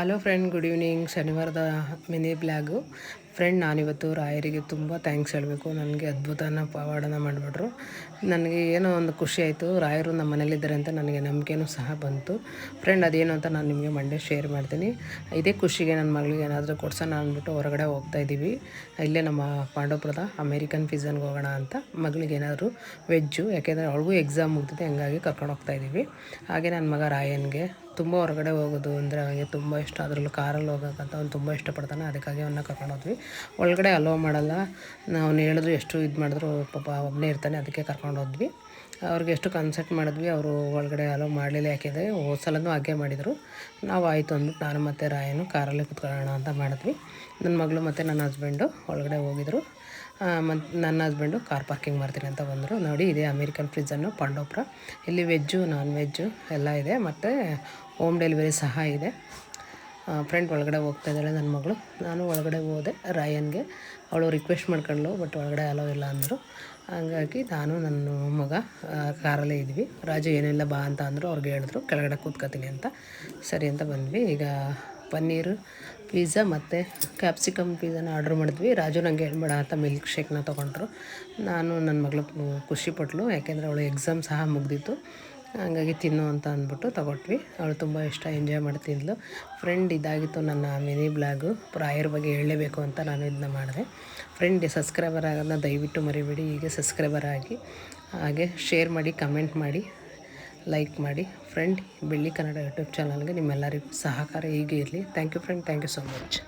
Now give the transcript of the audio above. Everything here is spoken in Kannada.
ಹಲೋ ಫ್ರೆಂಡ್ ಗುಡ್ ಈವ್ನಿಂಗ್ ಶನಿವಾರದ ಮಿನಿ ಬ್ಲಾಗು. ಫ್ರೆಂಡ್ ನಾನಿವತ್ತು ರಾಯರಿಗೆ ತುಂಬ ಥ್ಯಾಂಕ್ಸ್ ಹೇಳಬೇಕು. ನನಗೆ ಅದ್ಭುತನ ಪವಾಡನ ಮಾಡಿಬಿಟ್ರು. ನನಗೆ ಏನೋ ಒಂದು ಖುಷಿ ಆಯಿತು. ರಾಯರು ನಮ್ಮ ಮನೇಲಿದ್ದಾರೆ ಅಂತ ನನಗೆ ನಂಬಿಕೆನೂ ಸಹ ಬಂತು. ಫ್ರೆಂಡ್ ಅದೇನು ಅಂತ ನಾನು ನಿಮಗೆ ಮಂಡೇ ಶೇರ್ ಮಾಡ್ತೀನಿ. ಇದೇ ಖುಷಿಗೆ ನನ್ನ ಮಗಳಿಗೆ ಏನಾದರೂ ಕೊಡ್ಸೋಣ ಅಂದ್ಬಿಟ್ಟು ಹೊರಗಡೆ ಹೋಗ್ತಾ ಇದ್ದೀವಿ. ಇಲ್ಲೇ ನಮ್ಮ ಪಾಂಡವಪುರದ ಅಮೇರಿಕನ್ ಪಿಝನ್ಗೆ ಹೋಗೋಣ ಅಂತ. ಮಗಳಿಗೆ ಏನಾದರೂ ವೆಜ್ಜು ಯಾಕೆಂದರೆ ಅವಳಿಗೂ ಎಕ್ಸಾಮ್ ಮುಗ್ದಿದೆ, ಹಂಗಾಗಿ ಕರ್ಕೊಂಡು ಹೋಗ್ತಾ ಇದ್ದೀವಿ. ಹಾಗೆ ನನ್ನ ಮಗ ರಾಯನ್ಗೆ ತುಂಬ ಹೊರಗಡೆ ಹೋಗೋದು ಅಂದರೆ ಅವನಿಗೆ ತುಂಬ ಇಷ್ಟ. ಅದರಲ್ಲೂ ಕಾರಲ್ಲಿ ಹೋಗೋಕ್ಕಂತ ಅವ್ನು ತುಂಬ ಇಷ್ಟಪಡ್ತಾನೆ. ಅದಕ್ಕಾಗಿ ಅವನ್ನ ಕರ್ಕೊಂಡು ಹೋದ್ವಿ. ಒಳಗಡೆ ಅಲೋ ಮಾಡಲ್ಲ. ನಾವು ಹೇಳಿದ್ರು ಎಷ್ಟು ಇದು ಮಾಡಿದ್ರು ಪಾಪ ಒಬ್ಬನೇ ಇರ್ತಾನೆ. ಅದಕ್ಕೆ ಕರ್ಕೊಂಡು ಹೋದ್ವಿ. ಅವ್ರಿಗೆ ಎಷ್ಟು ಕನ್ಸಲ್ಟ್ ಮಾಡಿದ್ವಿ, ಅವರು ಒಳಗಡೆ ಅಲೋ ಮಾಡಲಿಲ್ಲ. ಯಾಕೆಂದರೆ ಹೋದ ಸಲನೂ ಹಾಗೆ ಮಾಡಿದರು. ನಾವು ಆಯಿತು ಅಂದ್ಬಿಟ್ಟು ನಾನು ಮತ್ತು ರಾಯನು ಕಾರಲ್ಲೇ ಕುತ್ಕೊಳ್ಳೋಣ ಅಂತ ಮಾಡಿದ್ವಿ. ನನ್ನ ಮಗಳು ಮತ್ತು ನನ್ನ ಹಸ್ಬೆಂಡು ಒಳಗಡೆ ಹೋಗಿದ್ರು. ಮತ್ತು ನನ್ನ ಹಸ್ಬೆಂಡು ಕಾರ್ ಪಾರ್ಕಿಂಗ್ ಮಾಡ್ತೀನಿ ಅಂತ ಬಂದರು. ನೋಡಿ, ಇದೆ ಅಮೇರಿಕನ್ ಫ್ರಿಜ್ಜನ್ನು ಪಾಂಡೋಪುರ ಇಲ್ಲಿ ವೆಜ್ಜು ನಾನ್ ವೆಜ್ಜು ಎಲ್ಲ ಇದೆ. ಮತ್ತು ಹೋಮ್ ಡೆಲಿವರಿ ಸಹ ಇದೆ. ಫ್ರೆಂಡ್ ಒಳಗಡೆ ಹೋಗ್ತಾ ಇದ್ದಾಳೆ ನನ್ನ ಮಗಳು. ನಾನು ಒಳಗಡೆ ಹೋದೆ ರಾಯನ್ಗೆ. ಅವಳು ರಿಕ್ವೆಸ್ಟ್ ಮಾಡ್ಕೊಂಡ್ಳು ಬಟ್ ಒಳಗಡೆ ಅಲೋ ಇಲ್ಲ ಅಂದರು. ಹಂಗಾಗಿ ನಾನು ನನ್ನ ಮಗ ಕಾರಲ್ಲೇ ಇದ್ವಿ. ರಾಜು, ಏನಿಲ್ಲ ಬಾ ಅಂತ ಅಂದರು. ಅವ್ರಿಗೆ ಹೇಳಿದ್ರು, ಕೆಳಗಡೆ ಕೂತ್ಕೋತೀನಿ ಅಂತ. ಸರಿ ಅಂತ ಬಂದ್ವಿ. ಈಗ ಪನ್ನೀರು ಪಿಜ್ಜಾ ಮತ್ತು ಕ್ಯಾಪ್ಸಿಕಮ್ ಪಿಜ್ಜಾನ ಆರ್ಡ್ರ್ ಮಾಡಿದ್ವಿ. ರಾಜು ನನಗೆ ಹೇಳ್ಬೇಡ ಅಂತ ಮಿಲ್ಕ್ ಶೇಕ್ನ ತೊಗೊಂಡ್ರು. ನಾನು ನನ್ನ ಮಗಳು ಖುಷಿಪಟ್ಲು ಯಾಕೆಂದರೆ ಅವಳು ಎಕ್ಸಾಮ್ ಸಹ ಮುಗ್ದಿತ್ತು. ಹಂಗಾಗಿ ತಿನ್ನು ಅಂತ ಅಂದ್ಬಿಟ್ಟು ತಗೊಟ್ವಿ. ಅವಳು ತುಂಬ ಇಷ್ಟ ಎಂಜಾಯ್ ಮಾಡ್ತಿದ್ಲು. ಫ್ರೆಂಡ್ ಇದಾಗಿತ್ತು ನನ್ನ ಮಿನಿ ಬ್ಲಾಗು. ಪ್ರಾಯರ್ ಬಗ್ಗೆ ಹೇಳಲೇಬೇಕು ಅಂತ ನಾನು ಇದನ್ನ ಮಾಡಿದೆ. ಫ್ರೆಂಡ್ ಸಬ್ಸ್ಕ್ರೈಬರ್ ಆಗೋದನ್ನ ದಯವಿಟ್ಟು ಮರಿಬೇಡಿ. ಹೀಗೆ ಸಬ್ಸ್ಕ್ರೈಬರ್ ಆಗಿ, ಹಾಗೆ ಶೇರ್ ಮಾಡಿ ಕಮೆಂಟ್ ಮಾಡಿ ಲೈಕ್ ಮಾಡಿ. ಫ್ರೆಂಡ್ ಬೆಳ್ಳಿ ಕನ್ನಡ ಯೂಟ್ಯೂಬ್ ಚಾನಲ್ಗೆ ನಿಮ್ಮೆಲ್ಲರಿಗೂ ಸಹಕಾರ ಹೀಗೆ ಇರಲಿ. Thank you friend thank you so much